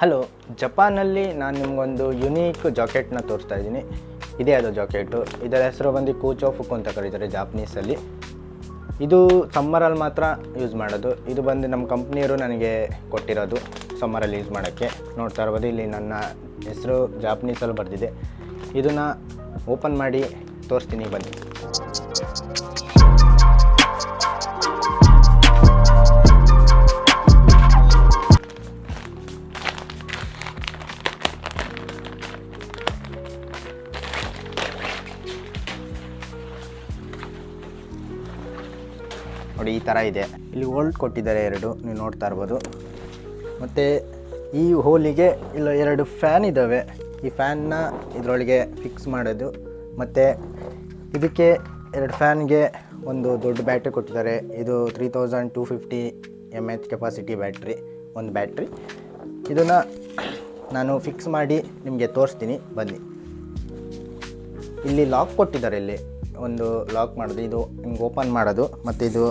Hello ಜಪಾನಲ್ಲಿ ನಾನು ನಿಮಗೊಂದು unique ಜಾಕೆಟ್ನ ತೋರಿಸ್ತಾ ಇದ್ದೀನಿ. ಇದೇ ಅದು ಜಾಕೆಟು. ಇದರ ಹೆಸರು ಬಂದು ಕೂಚೋಫುಕ್ ಅಂತ ಕರೀತಾರೆ ಜಾಪನೀಸಲ್ಲಿ ಇದು ಸಮ್ಮರಲ್ಲಿ ಮಾತ್ರ ಯೂಸ್ ಮಾಡೋದು. ಇದು ಬಂದು ನಮ್ಮ ಕಂಪ್ನಿಯವರು ನನಗೆ ಕೊಟ್ಟಿರೋದು ಸಮ್ಮರಲ್ಲಿ ಯೂಸ್ ಮಾಡೋಕ್ಕೆ. ನೋಡ್ತಾ ಇರ್ಬೋದು, ಇಲ್ಲಿ ನನ್ನ ಹೆಸರು ಜಾಪನೀಸಲ್ಲಿ ಬರೆದಿದೆ. ಇದನ್ನು ಓಪನ್ ಮಾಡಿ ತೋರಿಸ್ತೀನಿ, ಬನ್ನಿ. ನೋಡಿ, ಈ ಥರ ಇದೆ. ಇಲ್ಲಿ ಹೋಲ್ಡ್ ಕೊಟ್ಟಿದ್ದಾರೆ ಎರಡು, ನೀವು ನೋಡ್ತಾ ಇರ್ಬೋದು. ಮತ್ತು ಈ ಹೋಲಿಗೆ ಇಲ್ಲ ಎರಡು ಫ್ಯಾನ್ ಇದ್ದಾವೆ ಈ ಫ್ಯಾನ್ನ ಇದರೊಳಗೆ ಫಿಕ್ಸ್ ಮಾಡೋದು. ಮತ್ತು ಇದಕ್ಕೆ ಎರಡು ಫ್ಯಾನ್ಗೆ ಒಂದು ದೊಡ್ಡ ಬ್ಯಾಟ್ರಿ ಕೊಟ್ಟಿದ್ದಾರೆ. ಇದು three thousand two fifty M H capacity battery ಒಂದು ಬ್ಯಾಟ್ರಿ ಇದನ್ನು ನಾನು ಫಿಕ್ಸ್ ಮಾಡಿ ನಿಮಗೆ ತೋರಿಸ್ತೀನಿ. ಬನ್ನಿ. ಇಲ್ಲಿ ಲಾಕ್ ಕೊಟ್ಟಿದ್ದಾರೆ ಇಲ್ಲಿ. ಒಂದು ಲಾಕ್ ಮಾಡೋದು, ಇದು ಹಿಂಗೆ ಓಪನ್ ಮಾಡೋದು, ಮತ್ತು ಇದು,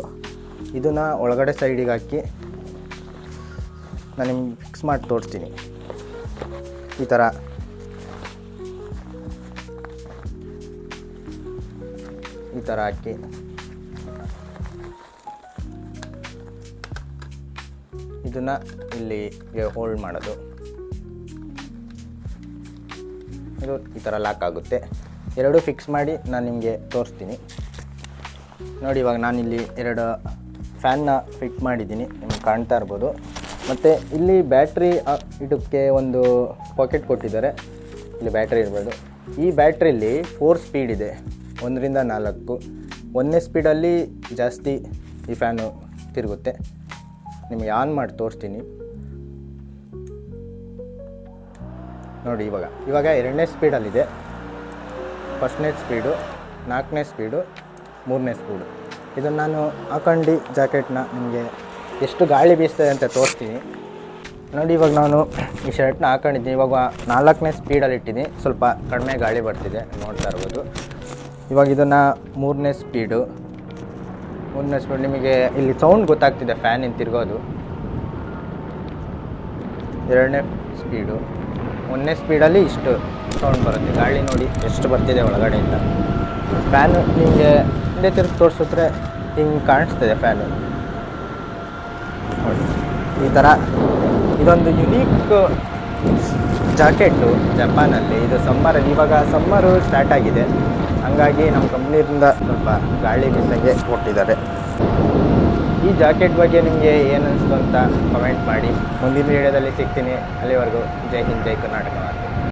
ಇದನ್ನು ಒಳಗಡೆ ಸೈಡಿಗೆ ಹಾಕಿ ನಾನು ನಿಮ್ಗೆ ಫಿಕ್ಸ್ ಮಾಡಿ ತೋರಿಸ್ತೀನಿ. ಈ ಥರ ಈ ಥರ ಹಾಕಿ. ಇದನ್ನು ಇಲ್ಲಿಗೆ ಹೋಲ್ಡ್ ಮಾಡೋದು. ಇದು ಈ ಥರ ಲಾಕ್ ಆಗುತ್ತೆ. ಎರಡು ಫಿಕ್ಸ್ ಮಾಡಿ ನಾನು ನಿಮಗೆ ತೋರಿಸ್ತೀನಿ. ನೋಡಿ, ಇವಾಗ ನಾನಿಲ್ಲಿ ಎರಡು ಫ್ಯಾನ್ನ ಫಿಟ್ ಮಾಡಿದ್ದೀನಿ. ನಿಮ್ಗೆ ಕಾಣ್ತಾ ಇರ್ಬೋದು. ಮತ್ತು ಇಲ್ಲಿ ಬ್ಯಾಟ್ರಿ ಇದಕ್ಕೆ ಒಂದು ಪಾಕೆಟ್ ಕೊಟ್ಟಿದ್ದಾರೆ. ಇಲ್ಲಿ ಬ್ಯಾಟ್ರಿ ಇರ್ಬೋದು. ಈ ಬ್ಯಾಟ್ರಿಲಿ ಫೋರ್ ಸ್ಪೀಡ್ ಇದೆ. ಒಂದರಿಂದ ನಾಲ್ಕು. ಒಂದನೇ ಸ್ಪೀಡಲ್ಲಿ ಜಾಸ್ತಿ ಈ ಫ್ಯಾನು ತಿರುಗುತ್ತೆ. ನಿಮಗೆ ಆನ್ ಮಾಡಿ ತೋರಿಸ್ತೀನಿ. ನೋಡಿ, ಇವಾಗ ಇವಾಗ ಎರಡನೇ ಸ್ಪೀಡಲ್ಲಿದೆ ಫಸ್ಟ್ನೇ ಸ್ಪೀಡು, ನಾಲ್ಕನೇ ಸ್ಪೀಡು, ಮೂರನೇ ಸ್ಪೀಡು. ಇದನ್ನು ನಾನು ಹಾಕೊಂಡು ಜಾಕೆಟ್ನ ನಿಮಗೆ ಎಷ್ಟು ಗಾಳಿ ಬೀಸ್ತದೆ ಅಂತ ತೋರಿಸ್ತೀನಿ. ನೋಡಿ, ಇವಾಗ ನಾನು ಈ ಶರ್ಟ್ನ ಹಾಕೊಂಡಿದ್ದೀನಿ. ಇವಾಗ ನಾಲ್ಕನೇ ಸ್ಪೀಡಲ್ಲಿ ಇಟ್ಟಿದ್ದೀನಿ. ಸ್ವಲ್ಪ ಕಡಿಮೆ ಗಾಳಿ ಬರ್ತಿದೆ ನೋಡ್ತಾ ಇರ್ಬೋದು. ಇವಾಗ ಇದನ್ನು ಮೂರನೇ ಸ್ಪೀಡು, ಮೂರನೇ ಸ್ಪೀಡ್. ನಿಮಗೆ ಇಲ್ಲಿ ಸೌಂಡ್ ಗೊತ್ತಾಗ್ತಿದೆ ಫ್ಯಾನಿನ ತಿರ್ಗೋದು. ಎರಡನೇ ಸ್ಪೀಡು ಒಂದನೇ ಸ್ಪೀಡಲ್ಲಿ ಇಷ್ಟು ಸೌಂಡ್ ಬರುತ್ತೆ. ಗಾಳಿ ನೋಡಿ ಎಷ್ಟು ಬರ್ತಿದೆ ಒಳಗಡೆಯಿಂದ ಫ್ಯಾನು ನಿಮಗೆ ಹಿಂದೆ ತಿರುಗಿ ತೋರಿಸಿದ್ರೆ ಹಿಂಗೆ ಕಾಣಿಸ್ತಿದೆ ಫ್ಯಾನು ಈ ಥರ ಇದೊಂದು ಯುನೀಕ್ ಜಾಕೆಟು ಜಪಾನಲ್ಲಿ. ಇದು ಸಮ್ಮರಲ್ಲಿ ಇವಾಗ ಸಮ್ಮರು ಸ್ಟಾರ್ಟ್ ಆಗಿದೆ. ಹಂಗಾಗಿ ನಮ್ಮ ಕಂಪ್ನಿಯಿಂದ ಸ್ವಲ್ಪ ಗಾಳಿ ಬೀಸಂಗೆ ಕೊಟ್ಟಿದ್ದಾರೆ. ಈ ಜಾಕೆಟ್ ಬಗ್ಗೆ ನಿಮಗೆ ಏನು ಅನಿಸ್ತು ಅಂತ ಕಮೆಂಟ್ ಮಾಡಿ. ಮುಂದಿನ ವಿಡಿಯೋದಲ್ಲಿ ಸಿಗ್ತೀನಿ. ಅಲ್ಲಿವರೆಗೂ ಜೈ ಹಿಂದ್, ಜೈ ಕರ್ನಾಟಕ.